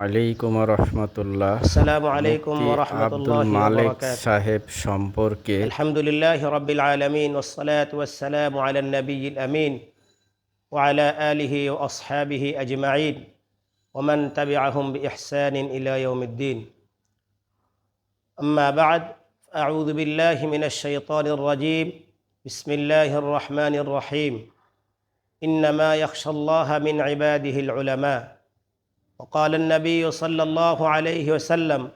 আলাইকুম রহমতুল্লাহ আসসালামু আলাইকুম মুফতি ওরহমতুল্লাহ আব্দুল মালিক সাহেব সম্পর্কে الحمد لله رب العالمين والصلاة والسلام على النبي الأمين وعلى آله وأصحابه أجمعين ومن تبعهم بإحسان إلى يوم الدين أما بعد أعوذ بالله من الشيطان الرجيم بسم الله الرحمن الرحيم إنما يخشى الله من عباده العلماء وقال النبي صلى الله عليه وسلم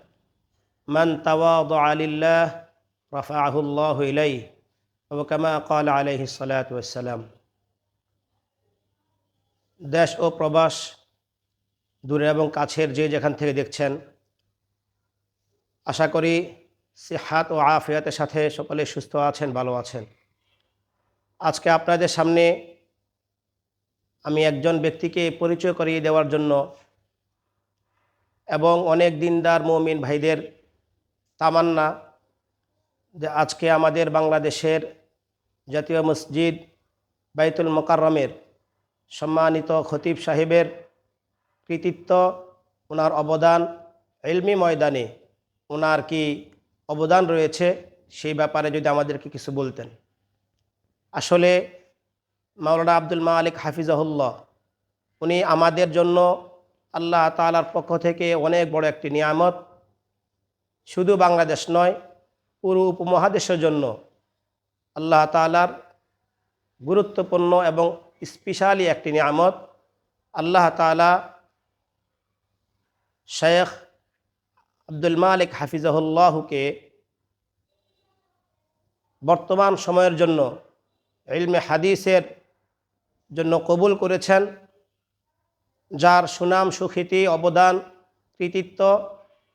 من تواضع لله رفعه الله إليه وكما قال عليه الصلاة والسلام দেশ ও প্রবাস দূরে এবং কাছের যে যেখান থেকে দেখছেন আশা করি সিহাত ও আফিয়াতের সাথে সকলে সুস্থ আছেন ভালো আছেন আজকে আপনাদের সামনে আমি একজন ব্যক্তিকে পরিচয় করিয়ে দেওয়ার জন্য এবং অনেক দিনদার মমিন ভাইদের তামান্না যে আজকে আমাদের বাংলাদেশের জাতীয় মসজিদ বাইতুল মোকাররমের সম্মানিত খতিব সাহেবের কৃতিত্ব, ওনার অবদান এলমি ময়দানে ওনার কি অবদান রয়েছে সেই ব্যাপারে যদি আমাদেরকে কিছু বলতেন। আসলে মাওলানা আব্দুল মালিক হাফিজাহুল্লাহ, উনি আমাদের জন্য আল্লাহ তালার পক্ষ থেকে অনেক বড় একটি নিয়ামত। শুধু বাংলাদেশ নয়, পুরো উপমহাদেশের জন্য আল্লাহ তালার গুরুত্বপূর্ণ এবং স্পেশালি একটি নিয়ামত। আল্লাহ তালা শেখ আব্দুল মালিক হাফিজাহুল্লাহকে বর্তমান সময়ের জন্য ইলমে হাদিসের জন্য কবুল করেছেন। যার সুনাম, সুখ্যাতি, অবদান, কৃতিত্ব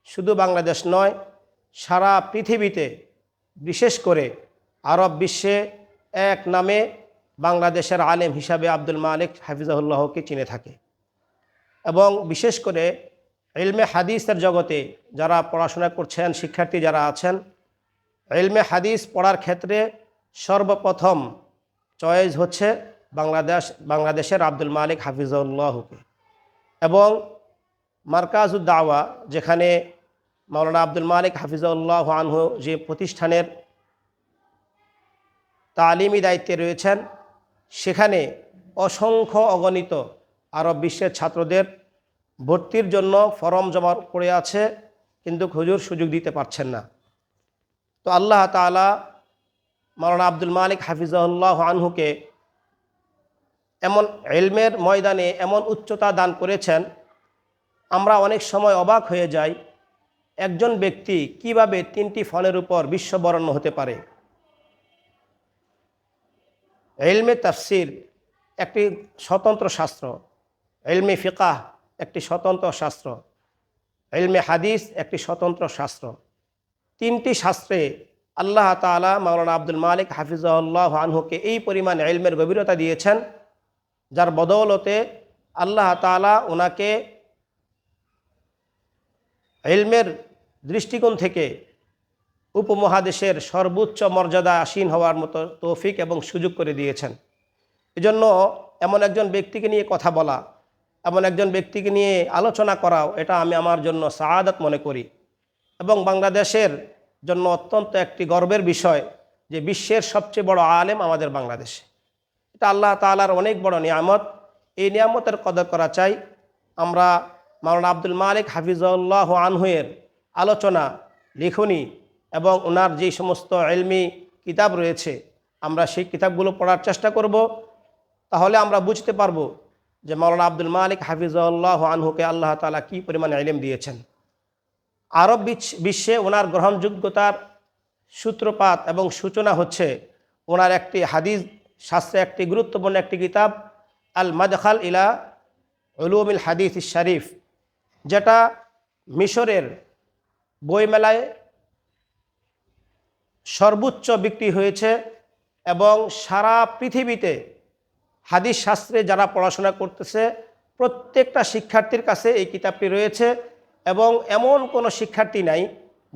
শুধু বাংলাদেশ নয়, সারা পৃথিবীতে বিশেষ করে আরব বিশ্বে এক নামে বাংলাদেশের আলেম হিসাবে আব্দুল মালিক হাফিজাহুল্লাহকে চিনে থাকে। এবং বিশেষ করে ইলমে হাদিসের জগতে যারা পড়াশোনা করছেন, শিক্ষার্থী যারা আছেন, ইলমে হাদিস পড়ার ক্ষেত্রে সর্বপ্রথম চয়েস হচ্ছে বাংলাদেশ, বাংলাদেশের আব্দুল মালিক হাফিজাউল্লাহকে এবং মার্কাজুদ দাওয়া, যেখানে মাওলানা আব্দুল মালিক হাফিজাউল্লাহ আনহু যে প্রতিষ্ঠানের তালিমি দায়িত্বে রয়েছেন, সেখানে অসংখ্য অগণিত আরব বিশ্বের ছাত্রদের ভর্তির জন্য ফরম জমা পড়ে আছে, কিন্তু হুজুর সুযোগ দিতে পারছেন না। তো আল্লাহ তালা মাওলানা আব্দুল মালিক হাফিজাউল্লাহ আনহুকে এমন এলমের ময়দানে এমন উচ্চতা দান করেছেন, আমরা অনেক সময় অবাক হয়ে যাই একজন ব্যক্তি কীভাবে তিনটি ফলের উপর বিশ্ববরণ্য হতে পারে। এলমে তাফসির একটি স্বতন্ত্র শাস্ত্র, এলমে ফিকাহ একটি স্বতন্ত্র শাস্ত্র, এলমে হাদিস একটি স্বতন্ত্র শাস্ত্র। তিনটি শাস্ত্রে আল্লাহ তালা মাওলানা আব্দুল মালিক হাফিজাল্লাহ আনহুকে এই পরিমাণ এলমের গভীরতা দিয়েছেন। যার বদৌলতে আল্লাহ তালা ওনাকে এলমের দৃষ্টিকোণ থেকে উপমহাদেশের সর্বোচ্চ মর্যাদা আসীন হওয়ার মতো তৌফিক এবং সুযোগ করে দিয়েছেন। এজন্য এমন একজন ব্যক্তিকে নিয়ে কথা বলা, এমন একজন ব্যক্তিকে নিয়ে আলোচনা করাও, এটা আমি আমার জন্য সাহাদাত মনে করি। এবং বাংলাদেশের জন্য অত্যন্ত একটি গর্বের বিষয় যে বিশ্বের সবচেয়ে বড় আলেম আমাদের বাংলাদেশে। এটা আল্লাহ তালার অনেক বড় নিয়ামত। এই নিয়ামতের কদর করা চাই। আমরা মাওলানা আব্দুল মালিক হাফিজুল্লাহ আনহুয়ের আলোচনা, লিখনি এবং ওনার যে সমস্ত এলমি কিতাব রয়েছে, আমরা সেই কিতাবগুলো পড়ার চেষ্টা করব। তাহলে আমরা বুঝতে পারব যে মাওলানা আব্দুল মালিক হাফিজুল্লাহ আনহুকে আল্লাহ তালা কী পরিমাণে এলেম দিয়েছেন। আরব বিশ্বে ওনার গ্রহণযোগ্যতার সূত্রপাত এবং সূচনা হচ্ছে ওনার একটি হাদিস শাস্ত্রে একটি গুরুত্বপূর্ণ একটি কিতাব আল মাদখাল ইলা উলুমিল হাদিস শরীফ, যেটা মিশরের বইমেলায় সর্বোচ্চ বিক্রি হয়েছে এবং সারা পৃথিবীতে হাদিস শাস্ত্রে যারা পড়াশোনা করতেছে, প্রত্যেকটা শিক্ষার্থীর কাছে এই কিতাবটি রয়েছে এবং এমন কোনো শিক্ষার্থী নাই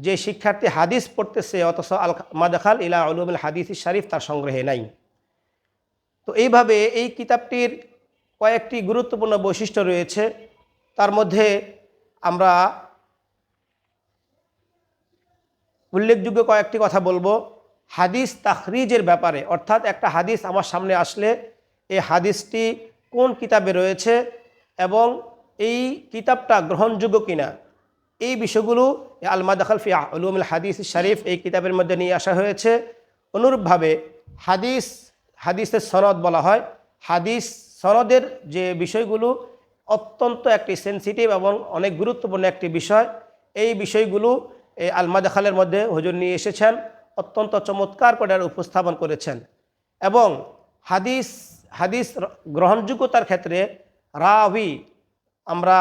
যে শিক্ষার্থী হাদিস পড়তেছে, অথচ আল মাদাখাল ইলা আলুমুল হাদিস শরীফ তার সংগ্রহে নাই। তো এইভাবে এই কিতাবটির কয়েকটি গুরুত্বপূর্ণ বৈশিষ্ট্য রয়েছে। তার মধ্যে আমরা উল্লেখযোগ্য কয়েকটি কথা বলব। হাদিস তাখরিজের ব্যাপারে, অর্থাৎ একটা হাদিস আমার সামনে আসলে এই হাদিসটি কোন কিতাবে রয়েছে এবং এই কিতাবটা গ্রহণযোগ্য কিনা, এই বিষয়গুলো আলমা দাখাল আলুমুল হাদিস শরীফ এই কিতাবের মধ্যে নিয়ে আসা হয়েছে। অনুরূপভাবে হাদিস হাদিসের সনদ বলা হয়। হাদিস সনদের যে বিষয়গুলো অত্যন্ত একটি সেন্সিটিভ এবং অনেক গুরুত্বপূর্ণ একটি বিষয়। এই বিষয়গুলো এই আলমা দেখালের মধ্যে হুজুর নিয়ে এসেছেন, অত্যন্ত চমৎকার করে উপস্থাপন করেছেন। এবং হাদিস হাদিস গ্রহণযোগ্যতার ক্ষেত্রে রাবি আমরা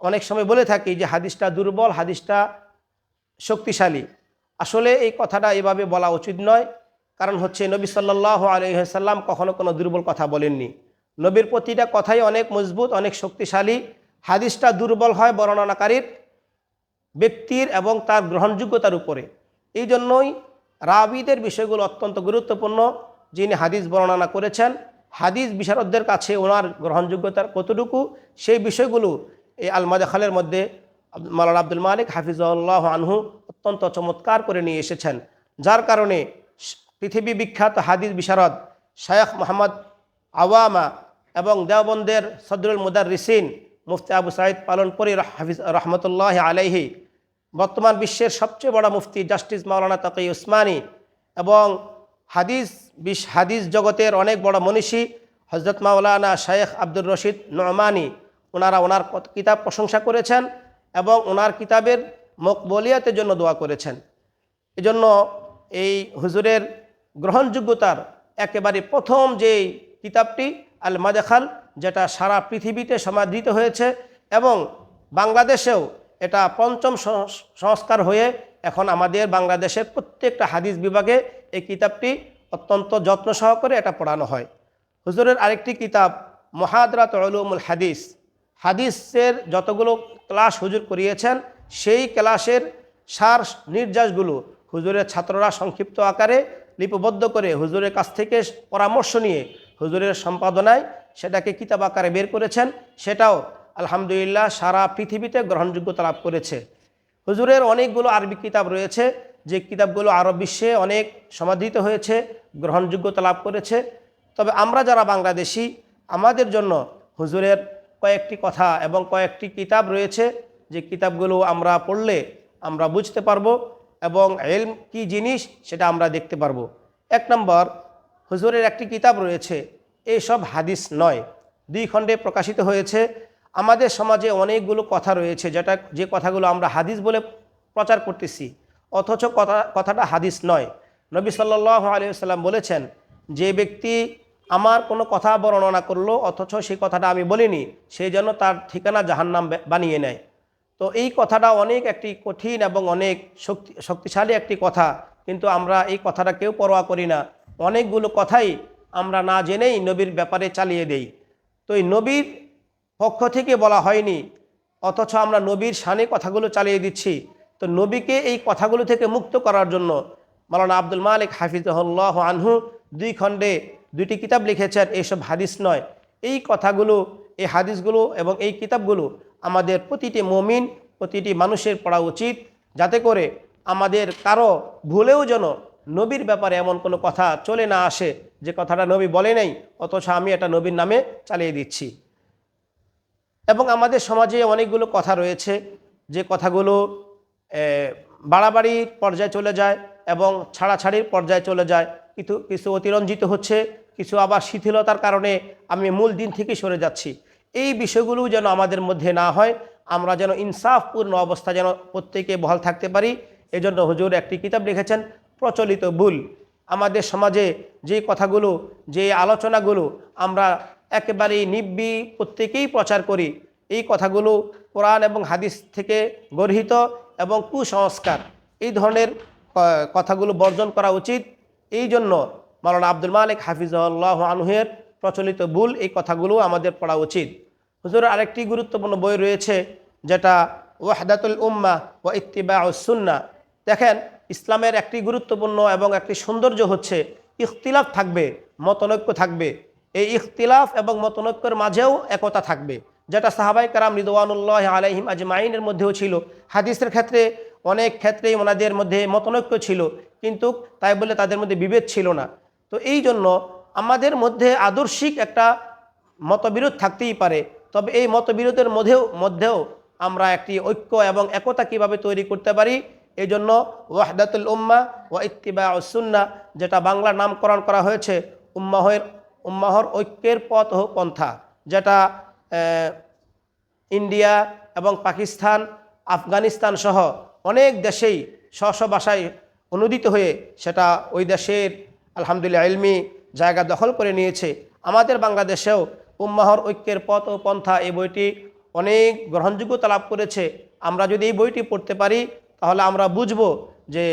অনেক সময় বলে থাকি যে হাদিসটা দুর্বল, হাদিসটা শক্তিশালী। আসলে এই কথাটা এভাবে বলা উচিত নয়। কারণ হচ্ছে নবী সাল্লাহ আলহিহাল্লাম কখনো কোনো দুর্বল কথা বলেননি। নবীর প্রতিটা কথাই অনেক মজবুত, অনেক শক্তিশালী। হাদিসটা দুর্বল হয় বর্ণনাকারীর ব্যক্তির এবং তার গ্রহণযোগ্যতার উপরে। এই জন্যই রাবিদের বিষয়গুলো অত্যন্ত গুরুত্বপূর্ণ, যিনি হাদিস বর্ণনা করেছেন। হাদিস বিশারদদের কাছে ওনার গ্রহণযোগ্যতার কতটুকু, সেই বিষয়গুলো এই আলমাদা খালের মধ্যে মাওলানা আব্দুল মালিক হাফিজুল্লাহ আনহু অত্যন্ত চমৎকার করে নিয়ে এসেছেন। যার কারণে পৃথিবী বিখ্যাত হাদিস বিশারদ শায়খ মোহাম্মদ আওয়ামা এবং দেওবন্দের সদরুল মুদার রিসিন মুফতি আবু সাইদ পালনপুরি হাফিজ রহমতুল্লাহ আলাইহি। বর্তমান বিশ্বের সবচেয়ে বড় মুফতি জাস্টিস মাওলানা তাকি উসমানী এবং হাদিস বিশ হাদিস জগতের অনেক বড় মনীষী হজরত মাওলানা শায়েখ আব্দুর রশিদ নোমানি। ওনারা ওনার কিতাব প্রশংসা করেছেন এবং ওনার কিতাবের মকবলিয়াতের জন্য দোয়া করেছেন। এজন্য এই হুজুরের গ্রহণযোগ্যতার একেবারে প্রথম যে কিতাবটি আল মাদেখাল যেটা সারা পৃথিবীতে সমাদৃত হয়েছে এবং বাংলাদেশেও এটা পঞ্চম সংস- সংস্কার হয়ে এখন আমাদের বাংলাদেশের প্রত্যেকটা হাদিস বিভাগে এই কিতাবটি অত্যন্ত যত্ন সহকারে এটা পড়ানো হয়। হুজুরের আরেকটি কিতাব, মহাদরাত উলুমুল হাদিস। হাদিসের যতগুলো ক্লাস হুজুর করিয়েছেন, সেই ক্লাসের সার নির্যাসগুলো হুজুরের ছাত্ররা সংক্ষিপ্ত আকারে লিপিবদ্ধ করে হুজুরের কাছ থেকে পরামর্শ নিয়ে হুজুরের সম্পাদনায় সেটাকে কিতাব আকারে বের করেছেন। সেটাও আলহামদুলিল্লাহ সারা পৃথিবীতে গ্রহণযোগ্যতা লাভ করেছে। হুজুরের অনেকগুলো আরবি কিতাব রয়েছে, যে কিতাবগুলো আরব বিশ্বে অনেক সমাদৃত হয়েছে, গ্রহণযোগ্যতা লাভ করেছে। তবে আমরা যারা বাংলাদেশি, আমাদের জন্য হুজুরের কয়েকটি কথা এবং কয়েকটি কিতাব রয়েছে, যে কিতাবগুলো আমরা পড়লে আমরা বুঝতে পারব। এবং এলম কি জিনিস সেটা আমরা দেখতে পারব। এক নম্বর, হুজুরের একটি কিতাব রয়েছে এইসব হাদিস নয়। দুই খণ্ডে প্রকাশিত হয়েছে, আমাদের সমাজে অনেকগুলো কথা রয়েছে, যেটা যে কথাগুলো আমরা হাদিস বলে প্রচার করতেছি, অথচ কথা, কথাটা হাদিস নয়। নবী সাল্লাহ আলিয়াল্লাম বলেছেন, যে ব্যক্তি আমার কোনো কথা বর্ণনা করল, অথচ সেই কথাটা আমি বলিনি সেই জন্য তার ঠিকানা জাহান্নাম বানিয়ে নেয়। তো এই কথাটা অনেক একটি কঠিন এবং অনেক শক্তি, শক্তিশালী একটি কথা। কিন্তু আমরা এই কথাটা কেউ পরোয়া করি না। অনেকগুলো কথাই আমরা না জেনেই নবীর ব্যাপারে চালিয়ে দেই। তো এই নবীর পক্ষ থেকে বলা হয়নি, অথচ আমরা নবীর শানে কথাগুলো চালিয়ে দিচ্ছি। তো নবীকে এই কথাগুলো থেকে মুক্ত করার জন্য মালানা আব্দুল মালিক হাফিজুল্লাহ আনহু দুই খণ্ডে দুইটি কিতাব লিখেছেন এইসব হাদিস নয়। এই কথাগুলো, এই হাদিসগুলো এবং এই কিতাবগুলো আমাদের প্রতিটি মমিন, প্রতিটি মানুষের পড়া উচিত। যাতে করে আমাদের কারও ভুলেও যেন নবীর ব্যাপারে এমন কোনো কথা চলে না আসে, যে কথাটা নবী বলে নাই, অথচ আমি এটা নবীর নামে চালিয়ে দিচ্ছি। এবং আমাদের সমাজে অনেকগুলো কথা রয়েছে, যে কথাগুলো বাড়াবাড়ির পর্যায়ে চলে যায় এবং ছাড়াছাড়ির পর্যায়ে চলে যায়। কিছু কিছু অতিরঞ্জিত হচ্ছে, কিছু আবার শিথিলতার কারণে আমি মূল দিন থেকে সরে যাচ্ছি। এই বিষয়গুলো যেন আমাদের মধ্যে না হয়, আমরা যেন ইনসাফপূর্ণ অবস্থা যেন প্রত্যেকে বহাল থাকতে পারি, এজন্য হুজুর একটি কিতাব লিখেছেন, প্রচলিত ভুল। আমাদের সমাজে যে কথাগুলো, যে আলোচনাগুলো আমরা একেবারেই নিব্বি প্রত্যেকেই প্রচার করি, এই কথাগুলো কোরআন এবং হাদিস থেকে গর্হিত এবং কুসংস্কার। এই ধরনের কথাগুলো বর্জন করা উচিত। এই জন্য মাওলানা আব্দুল মালিক হাফিজুল্লাহ আনহের প্রচলিত ভুল এই কথাগুলো আমাদের পড়া উচিত। হুজুর, আরেকটি গুরুত্বপূর্ণ বই রয়েছে, যেটা ওয়াহদাতুল উম্মা ও ইত্তিবা সুন্না। দেখেন, ইসলামের একটি গুরুত্বপূর্ণ এবং একটি সৌন্দর্য হচ্ছে, ইখতিলাফ থাকবে, মতনৈক্য থাকবে। এই ইখতিলাফ এবং মতনৈক্যের মাঝেও একতা থাকবে, যেটা সাহাবাই কারাম রিদওয়ানুল্লাহ আলাইহিম আজমাইনের মধ্যেও ছিল। হাদিসের ক্ষেত্রে অনেক ক্ষেত্রেই ওনাদের মধ্যে মতনৈক্য ছিল, কিন্তু তাই বলে তাদের মধ্যে বিভেদ ছিল না। তো এই জন্য আমাদের মধ্যে আদর্শিক একটা মতবিরোধ থাকতেই পারে। তবে এই মতবিরোধের মধ্যেও মধ্যেও আমরা একটি ঐক্য এবং একতা কীভাবে তৈরি করতে পারি এই জন্য ওয়াহদাতুল উম্মা ও ইত্তিবা সুন্না, যেটা বাংলা নামকরণ করা হয়েছে, উম্মাহের, উম্মাহর ঐক্যের পথ ও পন্থা, যেটা ইন্ডিয়া এবং পাকিস্তান, আফগানিস্তান সহ অনেক দেশেই স্ব ভাষায় অনুদিত হয়ে সেটা ওই দেশের আলহামদুলিল্লাহ ইলমি জায়গা দখল করে নিয়েছে। আমাদের বাংলাদেশেও উম্মাহর ঐক্যের পথ ও পন্থা এই বইটি অনেক গ্রহণযোগ্যতা লাভ করেছে। আমরা যদি এই বইটি পড়তে পারি, তাহলে আমরা বুঝব যে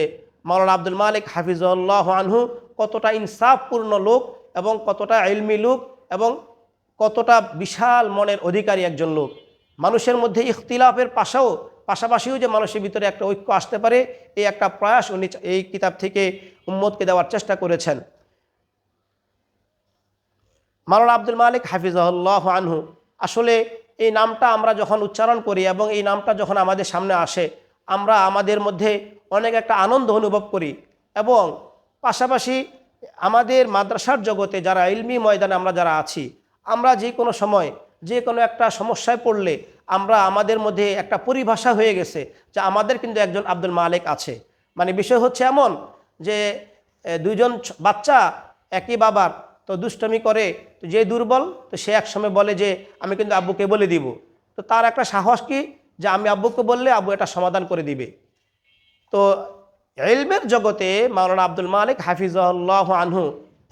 মাওলানা আব্দুল মালিক হাফিজুল্লাহ আনহু কতটা ইনসাফপূর্ণ লোক এবং কতটা ইলমি লোক এবং কতটা বিশাল মনের অধিকারী একজন লোক। মানুষের মধ্যে ইখতিলাফের পাশাও, পাশাপাশিও যে মানুষের ভিতরে একটা ঐক্য আসতে পারে, এই একটা প্রয়াস উনি এই কিতাব থেকে উম্মতকে দেওয়ার চেষ্টা করেছেন। মাওলানা আব্দুল মালিক হাফিজাহুল্লাহ আনহু, আসলে এই নামটা আমরা যখন উচ্চারণ করি এবং এই নামটা যখন আমাদের সামনে আসে, আমরা আমাদের মধ্যে অনেক একটা আনন্দ অনুভব করি এবং পাশাপাশি আমাদের মাদ্রাসার জগতে যারা ইলমি ময়দানে আমরা যারা আছি, আমরা যে কোনো সময়, যে কোনো একটা সমস্যায় পড়লে আমরা আমাদের মধ্যে একটা পরিভাষা হয়ে গেছে যে আমাদের কিন্তু একজন আব্দুল মালিক আছে। মানে বিষয় হচ্ছে এমন যে দুইজন বাচ্চা, একই বাবার তো দুষ্টমি করে, তো যে দুর্বল, তো সে একসময় বলে যে, আমি কিন্তু আব্বুকে বলে দিব। তো তার একটা সাহস কি? যে আমি আব্বুকে বললে আব্বু এটা সমাধান করে দিবে। তো এলমের জগতে মাওলানা আব্দুল মালিক হাফিজাল্লাহ আনহু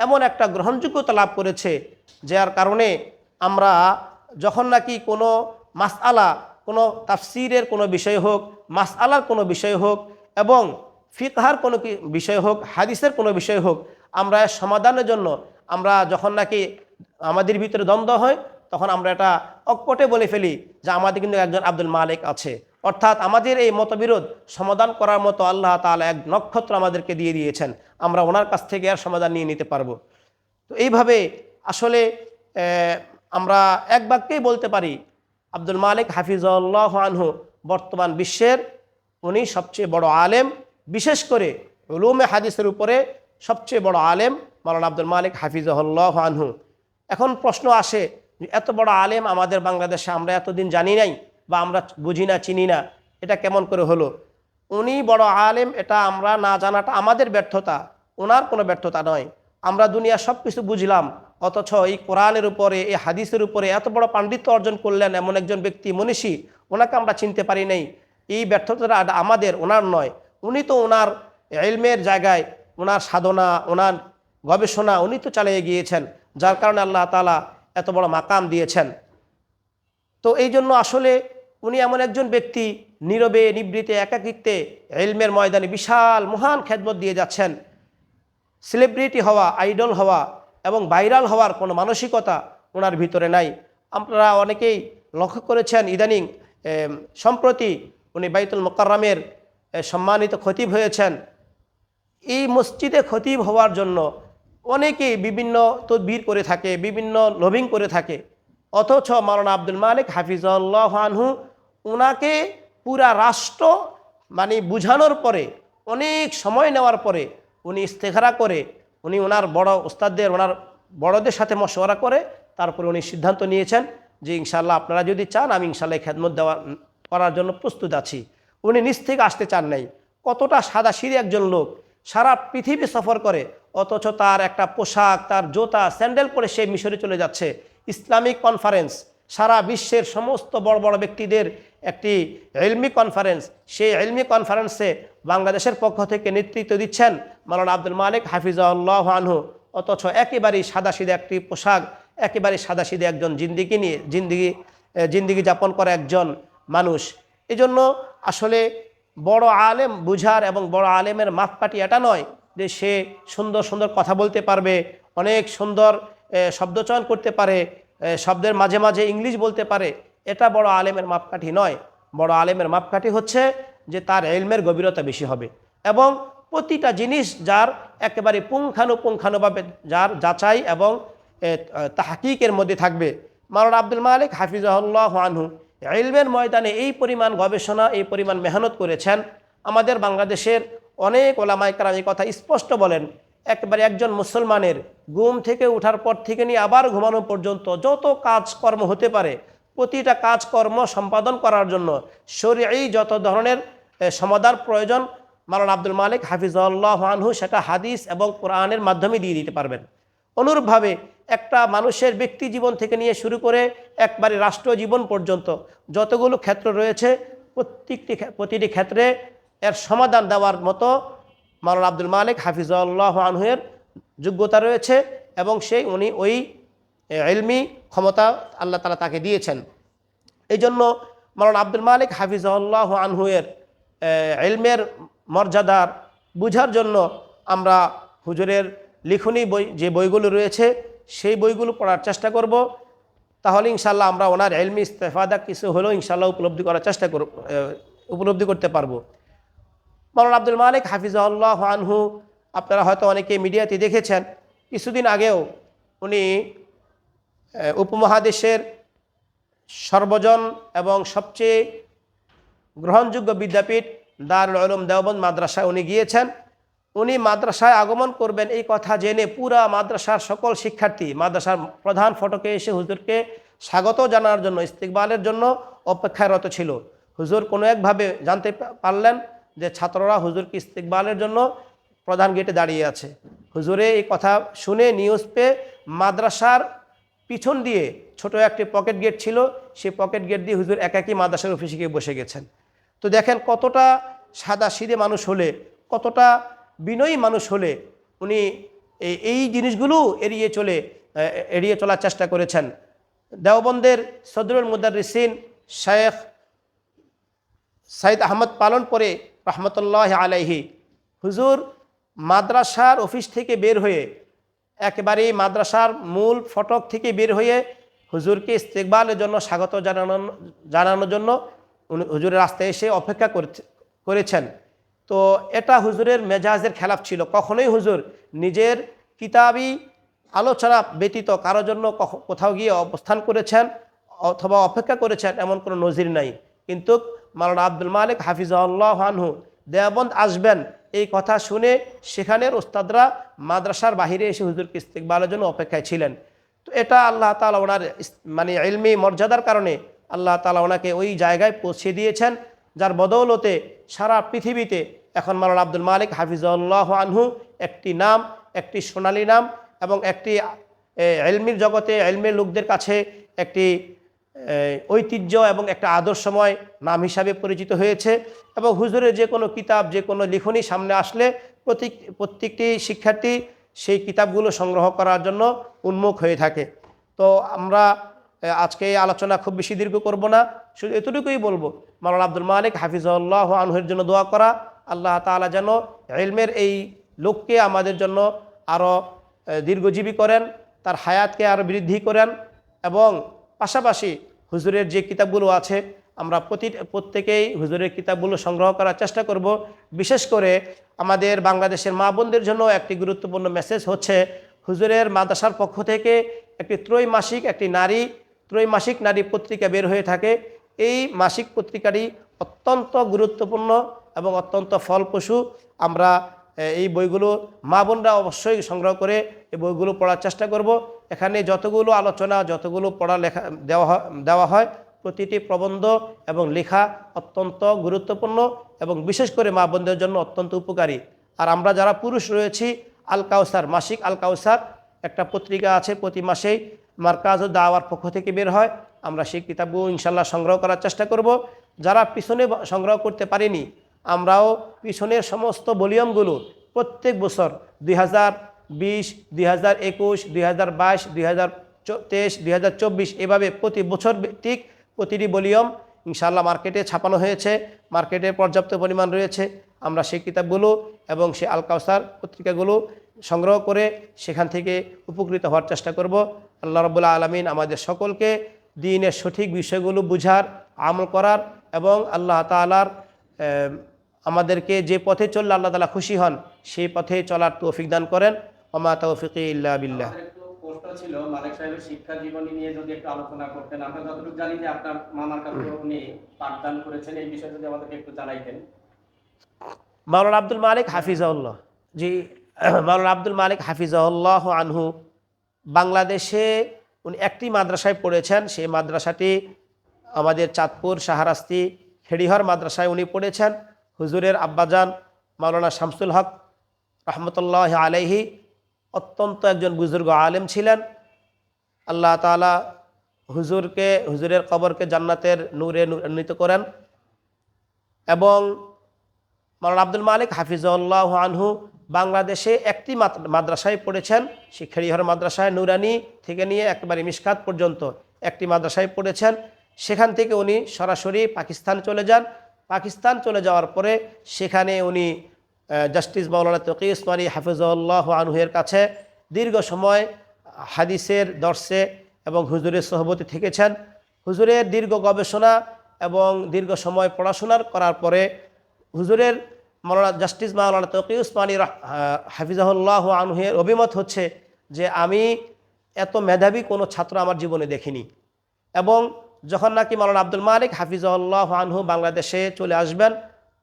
এমন একটা গ্রহণযোগ্যতা লাভ করেছে, যার কারণে আমরা যখন নাকি কোনো মাসআলা, কোনো তাফসিরের কোনো বিষয় হোক, মাসআলার কোনো বিষয় হোক এবং ফিকহার কোনো বিষয় হোক, হাদিসের কোনো বিষয় হোক, আমরা সমাধানের জন্য আমরা যখন নাকি আমাদের ভিতরে দ্বন্দ্ব হয়, তখন আমরা এটা অকপটে বলে ফেলি যে আমাদের কিন্তু একজন আব্দুল মালিক আছে। অর্থাৎ আমাদের এই মতবিরোধ সমাধান করার মতো আল্লাহ তাআলা এক নক্ষত্র আমাদেরকে দিয়ে দিয়েছেন। আমরা ওনার কাছ থেকে আর সমাধান নিয়ে নিতে পারব। তো এইভাবে আসলে আমরা এক বাক্যেই বলতে পারি, আব্দুল মালিক হাফিজুল্লাহ আনহু বর্তমান বিশ্বের উনি সবচেয়ে বড় আলেম। বিশেষ করে উলুমে হাদিসের উপরে সবচেয়ে বড় আলেম। মাওলানা আব্দুল মালিক হাফিজুল্লাহ আনহু। এখন প্রশ্ন আসে এত বড় আলেম আমাদের বাংলাদেশে আমরা এতদিন জানি নাই বা আমরা বুঝি না, চিনি না, এটা কেমন করে হলো? উনি বড় আলেম, এটা আমরা না জানাটা আমাদের ব্যর্থতা, ওনার কোনো ব্যর্থতা নয়। আমরা দুনিয়া সব কিছু বুঝলাম, অথচ এই কোরআনের উপরে, এই হাদিসের উপরে এত বড় পাণ্ডিত্য অর্জন করলেন এমন একজন ব্যক্তি, মনীষী, ওনাকে আমরা চিনতে পারি নাই। এই ব্যর্থতাটা আমাদের, ওনার নয়। উনি তো ওনার এলমের জায়গায়, ওনার সাধনা, ওনার গবেষণা উনি তো চালিয়ে গিয়েছেন, যার কারণে আল্লাহ তালা এত বড় মাকাম দিয়েছেন। তো এই জন্য আসলে উনি এমন একজন ব্যক্তি, নীরবে, নিবৃতে, একাকিত্বে এলমের ময়দানে বিশাল, মহান খেদমত দিয়ে যাচ্ছেন। সেলিব্রিটি হওয়া, আইডল হওয়া এবং ভাইরাল হওয়ার কোনো মানসিকতা ওনার ভিতরে নাই। আপনারা অনেকেই লক্ষ্য করেছেন ইদানিং সম্প্রতি উনি বাইতুল মোকাররামের সম্মানিত খতিব হয়েছেন। এই মসজিদে খতিব হওয়ার জন্য অনেকেই বিভিন্ন তদবির করে থাকে, বিভিন্ন লবিং করে থাকে। অথচ মাওলানা আব্দুল মালিক হাফিজুল্লাহ আনহু ওনাকে পুরা রাষ্ট্র মানে বুঝানোর পরে, অনেক সময় নেওয়ার পরে উনি ইস্তেখারা করে, উনি ওনার বড় ওস্তাদদের ওনার বড়দের সাথে মশওয়ারা করে, তারপরে উনি সিদ্ধান্ত নিয়েছেন যে ইনশাল্লাহ আপনারা যদি চান, আমি ইনশাল্লাহ খেদমত দেওয়া, করার জন্য প্রস্তুত আছি। উনি নিজ থেকে আসতে চান নাই। কতটা সাদা সিঁড়ি একজন লোক সারা পৃথিবী সফর করে অথচ তার একটা পোশাক, তার জোতা, স্যান্ডেল পরে সে মিশরে চলে যাচ্ছে। ইসলামিক কনফারেন্স, সারা বিশ্বের সমস্ত বড় বড় ব্যক্তিদের একটি এলমি কনফারেন্স। সেই এলমি কনফারেন্সে বাংলাদেশের পক্ষ থেকে নেতৃত্ব দিচ্ছেন মালানা আব্দুল মালিক হাফিজাল্লাহ আনহু। অথচ একেবারেই সাদাসিদে একটি পোশাক, একেবারেই সাদাসিদে একজন জিন্দিগি নিয়ে, জিন্দিগি জিন্দিগি যাপন করা একজন মানুষ। এজন্য আসলে বড় আলেম বুঝার এবং বড় আলেমের মাপকাঠি এটা নয় যে সে সুন্দর সুন্দর কথা বলতে পারবে, অনেক সুন্দর শব্দচয়ন করতে পারে শব্দের মাঝে মাঝে ইংলিশ বলতে পারে, এটা বড় আলেমের মাপকাঠি নয়। বড় আলেমের মাপকাঠি হচ্ছে যে তার এলমের গভীরতা বেশি হবে এবং প্রতিটা জিনিস যার একেবারে পুঙ্খানুপুঙ্খানুভাবে যার যাচাই এবং তাহাকিকের মধ্যে থাকবে। মাওলানা আব্দুল মালিক হাফিজাহুল্লাহ আনহু ইলমের ময়দানে এই পরিমাণ গবেষণা, এই পরিমাণ মেহনত করেছেন। আমাদের বাংলাদেশের অনেক ওলামাই কারাম এই কথা স্পষ্ট বলেন। একবারে একজন মুসলমানের ঘুম থেকে ওঠার পর থেকে নিয়ে আবার ঘুমানো পর্যন্ত যত কাজকর্ম হতে পারে, প্রতিটা কাজকর্ম সম্পাদন করার জন্য শরীরেই যত ধরনের সমাধান প্রয়োজন মালান আব্দুল মালিক হাফিজাল্লাহ আনহু সেটা হাদিস এবং কোরআনের মাধ্যমে দিয়ে দিতে পারবেন। অনুরূপভাবে একটা মানুষের ব্যক্তি জীবন থেকে নিয়ে শুরু করে একবারে রাষ্ট্র জীবন পর্যন্ত যতগুলো ক্ষেত্র রয়েছে, প্রত্যেকটি প্রতিটি ক্ষেত্রে এর সমাধান দেওয়ার মতো মাওলানা আব্দুল মালিক হাফিজাল্লাহ আনহুয়ের যোগ্যতা রয়েছে এবং সেই উনি ওই এলমি ক্ষমতা আল্লাহ তালা তাকে দিয়েছেন। এই জন্য মাওলানা আব্দুল মালিক হাফিজাল্লাহ আনহুয়ের এলমের মর্যাদার বুঝার জন্য আমরা হুজুরের লিখনী বই, যে বইগুলো রয়েছে সেই বইগুলো পড়ার চেষ্টা করব। তাহলে ইনশাল্লাহ আমরা ওনার এলমি ইস্তেফাদা কিছু হলেও ইনশাল্লাহ উপলব্ধি করার চেষ্টা করব উপলব্ধি করতে পারব। মাওলানা আব্দুল মালিক হাফিজাল্লাহ আনহু, আপনারা হয়তো অনেকে মিডিয়াতে দেখেছেন, কিছুদিন আগেও উনি উপমহাদেশের সর্বজন এবং সবচেয়ে গ্রহণযোগ্য বিদ্যাপীঠ দারুল উলুম দেওবন্দ মাদ্রাসায় উনি গিয়েছেন। উনি মাদ্রাসায় আগমন করবেন এই কথা জেনে পুরা মাদ্রাসার সকল শিক্ষার্থী, মাদ্রাসার প্রধান ফটকে এসে হুজুরকে স্বাগত জানার জন্য, ইস্তিকবালের জন্য অপেক্ষারত ছিল। হুজুর কোনো একভাবে জানতে পারলেন যে ছাত্ররা হুজুরকে ইস্তিকবালের জন্য প্রধান গেটে দাঁড়িয়ে আছে। হুজুরে এই কথা শুনে নিউজ পেয়ে মাদ্রাসার পিছন দিয়ে ছোট একটি পকেট গেট ছিল, সেই পকেট গেট দিয়ে হুজুর একাকি মাদ্রাসার অফিসে গিয়ে বসে গেছেন। তো দেখেন কতটা সাদা সিধে মানুষ হলে, কতটা বিনয়ী মানুষ হলে উনি এই- এই জিনিসগুলো এড়িয়ে চলে এড়িয়ে চলার চেষ্টা করেছেন। দেওবন্দের সদরুল মুদারিসিন শেখ সাইদ আহমদ পালন পরে রহমতুল্লাহ আলাইহি। হুজুর, মাদ্রাসার অফিস থেকে বের হয়ে, একেবারেই মাদ্রাসার মূল ফটক থেকে বের হয়ে হুজুরকে ইস্তেকবালের জন্য স্বাগত জানানো জানানোর জন্য হুজুরের রাস্তায় এসে অপেক্ষা করছে- করেছেন। তো এটা হুজুরের মেজাজের খেলাফ ছিল। কখনোই হুজুর নিজের কিতাবি আলোচনা ব্যতীত কারোর জন্য কোথাও গিয়ে অবস্থান করেছেন অথবা অপেক্ষা করেছেন এমন কোনো নজির নাই। কিন্তু মাওলানা আব্দুল মালিক হাফিজাল্লাহ আনহু। দেওবন্দ আসবেন। এই কথা শুনে সেখানের ওস্তাদরা মাদ্রাসার বাহিরে এসে হুজুরকে ইস্তেকবালের জন্য অপেক্ষায় ছিলেন। তো এটা আল্লাহ তালা ওনার মানে ইলমি মর্যাদার কারণে আল্লাহ তালা ওনাকে ওই জায়গায় পৌঁছে দিয়েছেন, যার বদৌলতে সারা পৃথিবীতে এখন মাওলানা আব্দুল মালিক হাফিজাল্লাহ আনহু একটি নাম, একটি সোনালি নাম এবং একটি এলমির জগতে এলমের লোকদের কাছে একটি ঐতিহ্য এবং একটা আদর্শময় নাম হিসাবে পরিচিত হয়েছে এবং হুজুরের যে কোনো কিতাব, যে কোনো লিখনী সামনে আসলে প্রত্যেক প্রত্যেকটি শিক্ষার্থী সেই কিতাবগুলো সংগ্রহ করার জন্য উন্মুখ হয়ে থাকে। তো আমরা আজকে এই আলোচনা খুব বেশি দীর্ঘ করব না। শুধু এতটুকুই বলব, মাওলানা আব্দুল মালিক হাফিজুল্লাহ আনহের জন্য দোয়া করা, আল্লাহ তাআলা যেন ইলমের এই লোককে আমাদের জন্য আরও দীর্ঘজীবী করেন, তার হায়াতকে আরও বৃদ্ধি করেন এবং পাশাপাশি হুজুরের যে কিতাবগুলো আছে, আমরা প্রতি প্রত্যেকেই হুজুরের কিতাবগুলো সংগ্রহ করার চেষ্টা করব। বিশেষ করে আমাদের বাংলাদেশের মা বোনদের জন্য একটি গুরুত্বপূর্ণ মেসেজ হচ্ছে, হুজুরের মাদ্রাসার পক্ষ থেকে একটি ত্রৈমাসিক, একটি নারী, ত্রৈমাসিক নারী পত্রিকা বের হয়ে থাকে। এই মাসিক পত্রিকাটি অত্যন্ত গুরুত্বপূর্ণ এবং অত্যন্ত ফলপ্রসূ। আমরা এই বইগুলো মা বোনরা অবশ্যই সংগ্রহ করে এই বইগুলো পড়ার চেষ্টা করব। এখানে যতগুলো আলোচনা, যতগুলো পড়া লেখা, দেওয়া দেওয়া হয়, প্রতিটি প্রবন্ধ এবং লেখা অত্যন্ত গুরুত্বপূর্ণ এবং বিশেষ করে মা বোনদের জন্য অত্যন্ত উপকারী। আর আমরা যারা পুরুষ রয়েছি, আল কাউসার, মাসিক আল কাউসার, একটা পত্রিকা আছে প্রতি মাসেই মার্কাজ ও দাওয়ার পক্ষ থেকে বের হয়। আমরা সেই কিতাবগুলো ইনশাল্লাহ সংগ্রহ করার চেষ্টা করব। যারা পিছনে সংগ্রহ করতে পারিনি, আমরাও পিছনের সমস্ত ভলিউমগুলো প্রত্যেক বছর দুই হাজার বিশ, দুই হাজার একুশ, দুই হাজার বাইশ, দুই হাজার তেইশ, দুই হাজার চব্বিশ, এভাবে প্রতি বছর ঠিক প্রতিটি ভলিউম ইনশাল্লাহ মার্কেটে ছাপানো হয়েছে। মার্কেটে পর্যাপ্ত পরিমাণ রয়েছে। আমরা সেই কিতাবগুলো এবং সেই আল কাউসার পত্রিকাগুলো সংগ্রহ করে সেখান থেকে উপকৃত হওয়ার চেষ্টা করব। আল্লাহ রবুল্লা আলমিন আমাদের সকলকে দিনের সঠিক বিষয়গুলো বুঝার, আমল করার এবং আল্লাহ তালার আমাদেরকে যে পথে চললে আল্লাহ তালা খুশি হন, সেই পথে চলার তৌফিক দান করেন। ওমা তৌফিক ইল্লা বিল্লাহ। ছিল মালিক সাহেবের শিক্ষা জীবনী নিয়ে যদি একটু আলোচনা করতেন আমরা যতটুকু জানি যে আপনার মামার কাছে উনি পাঠদান করেছেন এই বিষয়ে যদি আমাদেরকে একটু জানাইতেন। মাওলানা আব্দুল মালিক হাফিজাউল্লাহ জি মাওলানা আব্দুল মালিক হাফিজাউল্লাহ আনহু বাংলাদেশে উনি একটি মাদ্রাসায় পড়েছেন সেই মাদ্রাসাটি আমাদের চাঁদপুর শাহরাস্তি খেড়িহর মাদ্রাসায় উনি পড়েছেন। হুজুরের আব্বাজান মাওলানা শামসুল হক রহমতুল্লাহ আলাইহি অত্যন্ত একজন বুজুর্গ আলেম ছিলেন। আল্লাহ তাআলা হুজুরকে, হুজুরের কবরকে জান্নাতের নূরে উন্নীত করেন এবং মাওলানা আব্দুল মালিক হাফিজউল্লাহ আনহু বাংলাদেশে একটি মাদ্রাসায় পড়েছেন। শিক্ষারিহর মাদ্রাসায় নুরানি থেকে নিয়ে একেবারে মিসকাত পর্যন্ত একটি মাদ্রাসায় পড়েছেন। সেখান থেকে উনি সরাসরি পাকিস্তান চলে যান। পাকিস্তান চলে যাওয়ার পরে সেখানে উনি জাস্টিস মাওলানা তকি ইসমানি হাফিজউল্লাহ আনহুয়ের কাছে দীর্ঘ সময় হাদিসের দর্শে এবং হুজুরের সহবতি থেকেছেন। হুজুরের দীর্ঘ গবেষণা এবং দীর্ঘ সময় পড়াশোনার করার পরে হুজুরের মাওলানা জাস্টিস মাওলানা তকি উসমানী হাফিজাহুল্লাহ আনহের অভিমত হচ্ছে যে আমি এত মেধাবী কোনো ছাত্র আমার জীবনে দেখিনি। এবং যখন নাকি মাওলানা আব্দুল মালিক হাফিজাহুল্লাহ আনহু বাংলাদেশে চলে আসবেন,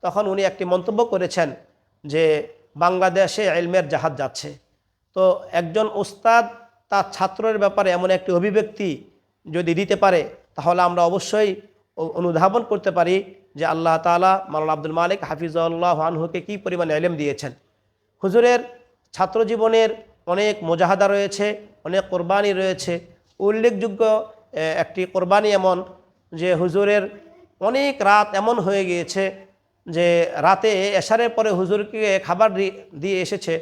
তখন উনি একটি মন্তব্য করেছেন যে বাংলাদেশে এলমের জাহাজ যাচ্ছে। তো একজন ওস্তাদ তার ছাত্রের ব্যাপারে এমন একটি অভিব্যক্তি যদি দিতে পারে, তাহলে আমরা অবশ্যই অনুধাবন করতে পারি যে আল্লাহ তাআলা মাওলানা আব্দুল মালিক হাফিজাল্লাহ আনহুকে কী পরিমাণ এলেম দিয়েছেন। হুজুরের ছাত্র জীবনের অনেক মোজাহাদা রয়েছে, অনেক কোরবানি রয়েছে। উল্লেখযোগ্য একটি কোরবানি এমন যে হুজুরের অনেক রাত এমন হয়ে গিয়েছে যে রাতে এশারের পরে হুজুরকে খাবার দিয়ে এসেছে।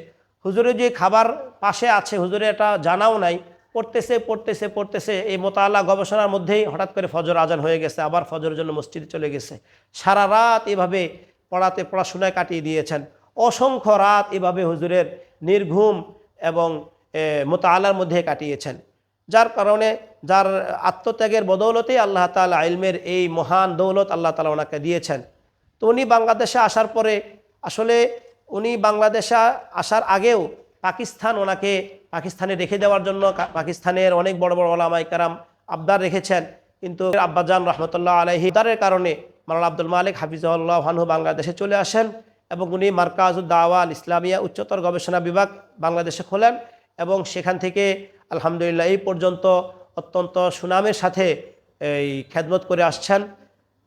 হুজুরের যে খাবার পাশে আছে হুজুরের এটা জানাও নাই। পড়তেছে পড়তেছে পড়তেছে। এই মোতালা গবেষণার মধ্যেই হঠাৎ করে ফজর আজান হয়ে গেছে, আবার ফজরের জন্য মসজিদে চলে গেছে। সারা রাত এভাবে পড়াতে, পড়াশোনায় কাটিয়ে দিয়েছেন। অসংখ্য রাত এভাবে হুজুরের নির্ঘুম এবং মোতালার মধ্যে কাটিয়েছেন। যার কারণে, যার আত্মত্যাগের বদৌলতেই আল্লাহ তালা ইলমের এই মহান দৌলত আল্লাহ তালা ওনাকে দিয়েছেন। তো উনি বাংলাদেশে আসার পরে আসলে উনি বাংলাদেশে আসার আগেও পাকিস্তান ওনাকে পাকিস্তানে রেখে দেওয়ার জন্য পাকিস্তানের অনেক বড় বড় ওলামাই কারাম আবদার রেখেছেন। কিন্তু আব্বাজান রহমতুল্লাহ আলহি তারের কারণে মাওলানা আব্দুল মালিক হাফিজুল্লাহ হানহু বাংলাদেশে চলে আসেন এবং উনি মার্কাজুদ দাওয়াল ইসলামিয়া উচ্চতর গবেষণা বিভাগ বাংলাদেশে খোলেন এবং সেখান থেকে আলহামদুলিল্লাহ এই পর্যন্ত অত্যন্ত সুনামের সাথে এই খেদমত করে আসছেন।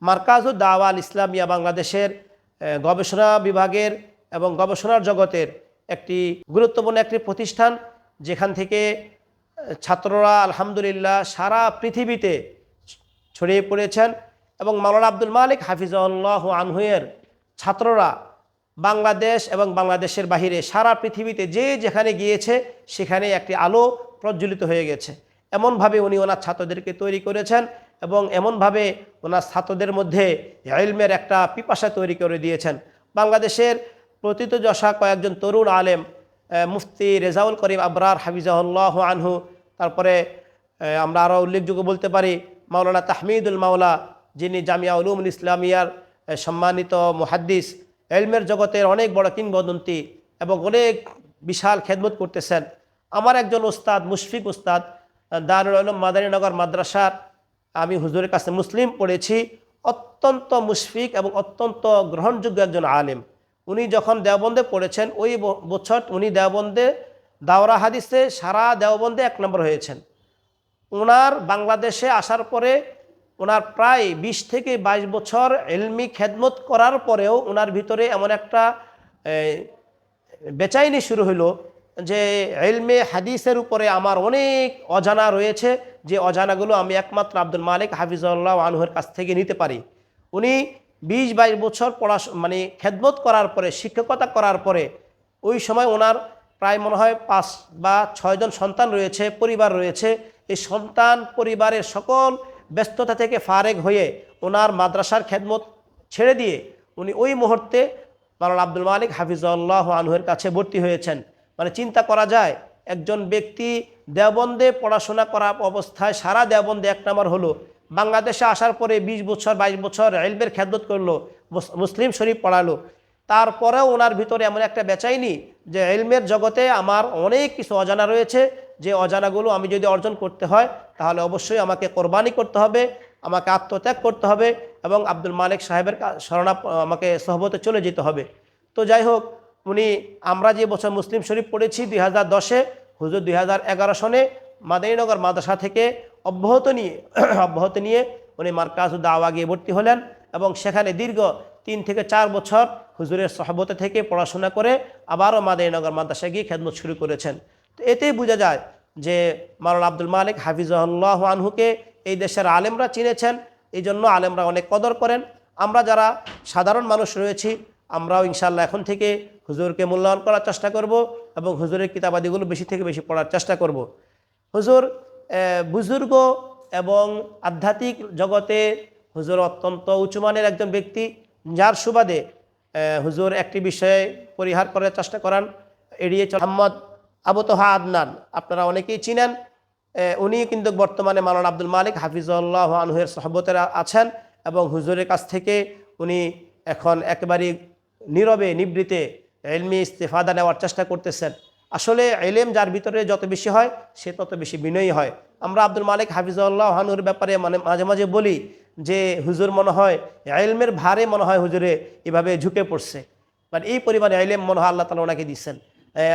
মার্কাজুদ দাওয়াল ইসলামিয়া বাংলাদেশের গবেষণা বিভাগের এবং গবেষণার জগতের একটি গুরুত্বপূর্ণ একটি প্রতিষ্ঠান, যেখান থেকে ছাত্ররা আলহামদুলিল্লাহ সারা পৃথিবীতে ছড়িয়ে পড়েছেন এবং মাওলানা আব্দুল মালিক হাফিজাল্লাহ আনহুয়ের ছাত্ররা বাংলাদেশ এবং বাংলাদেশের বাহিরে সারা পৃথিবীতে যে যেখানে গিয়েছে সেখানে একটি আলো প্রজ্বলিত হয়ে গেছে। এমনভাবে উনি ওনার ছাত্রদেরকে তৈরি করেছেন। এবং এমনভাবে ওনার ছাত্রদের মধ্যে ইলমের একটা পিপাসা তৈরি করে দিয়েছেন। বাংলাদেশের প্রতীতযশা কয়েকজন তরুণ আলেম মুফতি রেজাউল করিম আবরার হাফিজাহুল্লাহ আনহু, তারপরে আমরা আরও উল্লেখযোগ্য বলতে পারি মাওলানা তাহমিদুল মাওলা, যিনি জামিয়া উলুমুল ইসলামিয়ার সম্মানিত মুহাদ্দিস, এলমের জগতের অনেক বড় কিংবদন্তি এবং অনেক বিশাল খেদমত করতেছেন। আমার একজন ওস্তাদ, মুশফিক ওস্তাদ দারুল আলম মাদারীনগর মাদ্রাসার আমি হুজুরের কাছে মুসলিম পড়েছি, অত্যন্ত মুশফিক এবং অত্যন্ত গ্রহণযোগ্য একজন আলেম। উনি যখন দেওবন্দে পড়েছেন, ওই বছর উনি দেওবন্দে, দাওরা হাদিসে সারা দেওবন্দে এক নম্বর হয়েছেন। ওনার বাংলাদেশে আসার পরে ওনার প্রায় বিশ থেকে বাইশ বছর এলমি খেদমত করার পরেও ওনার ভিতরে এমন একটা বেচাইনি শুরু হলো যে এলমে হাদিসের উপরে আমার অনেক অজানা রয়েছে। যে অজানাগুলো আমি একমাত্র আব্দুল মালিক হাফিজুল্লাহ আনহুর কাছ থেকে নিতে পারি। উনি বিশ বাইশ বছর পড়া মানে খেদমত করার পরে, শিক্ষকতা করার পরে, ওই সময় ওনার প্রায় মনে হয় পাঁচ বা ছয়জন সন্তান রয়েছে, পরিবার রয়েছে। এই সন্তান পরিবারের সকল ব্যস্ততা থেকে ফারেক হয়ে ওনার মাদ্রাসার খেদমত ছেড়ে দিয়ে উনি ওই মুহূর্তে মাওলানা আব্দুল মালিক হাফিজুল্লাহ আনহুয়ের কাছে ভর্তি হয়েছেন। মানে চিন্তা করা যায়, একজন ব্যক্তি দেওবন্দে পড়াশোনা করা অবস্থায় সারা দেওবন্দে এক নম্বর হলো। বাংলাদেশে আসার পরে ২০ বছর, বাইশ বছর এলবের খেদমত করল মুসলিম শরীফ পড়ালো। তারপরেও ওনার ভিতরে এমন একটা বেচাইনি যে এলমের জগতে আমার অনেক কিছু অজানা রয়েছে, যে অজানাগুলো আমি যদি অর্জন করতে হয়, তাহলে অবশ্যই আমাকে কোরবানি করতে হবে, আমাকে আত্মত্যাগ করতে হবে এবং আব্দুল মালিক সাহেবের শরণা আমাকে সহবতে চলে যেতে হবে। তো যাই হোক, উনি আমরা যে বছর মুসলিম শরীফ পড়েছি দুই হাজার দশে হুজুর দুই হাজার এগারো সনে মাদারীনগর মাদ্রাসা থেকে অব্যাহত নিয়ে অব্যাহত নিয়ে উনি মার্কাজু দাওয়া গিয়ে ভর্তি হলেন এবং সেখানে দীর্ঘ তিন থেকে চার বছর হুজুরের সহবতে থেকে পড়াশোনা করে আবারও মাদারীনগর মাদ্রাসায় গিয়ে খেদমত শুরু করেছেন। তো এতেই বোঝা যায় যে মাওলানা আব্দুল মালিক হাফিজুল্লাহ আনহুকে এই দেশের আলেমরা চিনেছেন, এই জন্য আলেমরা অনেক কদর করেন। আমরা যারা সাধারণ মানুষ রয়েছি, আমরাও ইনশাল্লাহ এখন থেকে হুজুরকে মূল্যায়ন করার চেষ্টা করব। এবং হুজুরের কিতাবাদিগুলো বেশি থেকে বেশি পড়ার চেষ্টা করব। হুজুর বুজুর্গ এবং আধ্যাত্মিক জগতে হুজুর অত্যন্ত উঁচুমানের একজন ব্যক্তি। যার সুবাদে হুজুর একটি বিষয়ে পরিহার করার চেষ্টা করান। এড়িয়ে চল মোহাম্মদ আবু তোহা আদনান, আপনারা অনেকেই চিনেন। উনি কিন্তু বর্তমানে মালান আব্দুল মালিক হাফিজুল্লাহ আনহুয়ের সহবতের আছেন এবং হুজুরের কাছ থেকে উনি এখন একেবারেই নীরবে, নিবৃতে এলমি ইস্তেফাদা নেওয়ার চেষ্টা করতেছেন। আসলে এলেম যার ভিতরে যত বেশি হয়, সে তত বেশি বিনয়ী হয়। আমরা আব্দুল মালিক হাফিজুল্লাহ হানুর ব্যাপারে মানে মাঝে মাঝে বলি যে, হুজুর মনে হয় এলমের ভারে মনে হয় হুজুরে এভাবে ঝুঁকে পড়ছে। মানে এই পরিমাণে এলেম মনে হয় আল্লাহ তালা ওনাকে দিচ্ছেন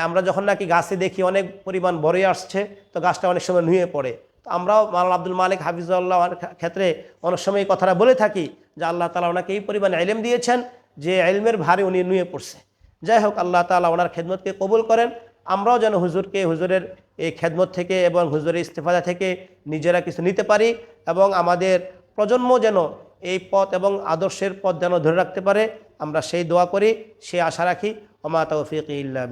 আমরা যখন নাকি গাছে দেখি অনেক পরিমাণ বড়ই আসছে, তো গাছটা অনেক সময় নুয়ে পড়ে। তো আমরাও মাল আব্দুল মালিক হাফিজুল্লাহ ক্ষেত্রে অনেক সময় এই কথাটা বলে থাকি যে, আল্লাহ তালা ওনাকে এই পরিমাণে এলেম দিয়েছেন যে, এলমের ভারে উনি নুয়ে পড়ছে। যাই হোক আল্লাহ তালা ওনার খেদমতকে কবুল করেন। আমরাও যেন হুজুরকে, হুজুরের এই খেদমত থেকে এবং হুজুরের ইস্তেফাদা থেকে নিজেরা কিছু নিতে পারি এবং আমাদের প্রজন্ম যেন এই পথ এবং আদর্শের পথ যেন ধরে রাখতে পারে, আমরা সেই দোয়া করি সে আশা রাখি। ওমা তৌফিক ইল্লা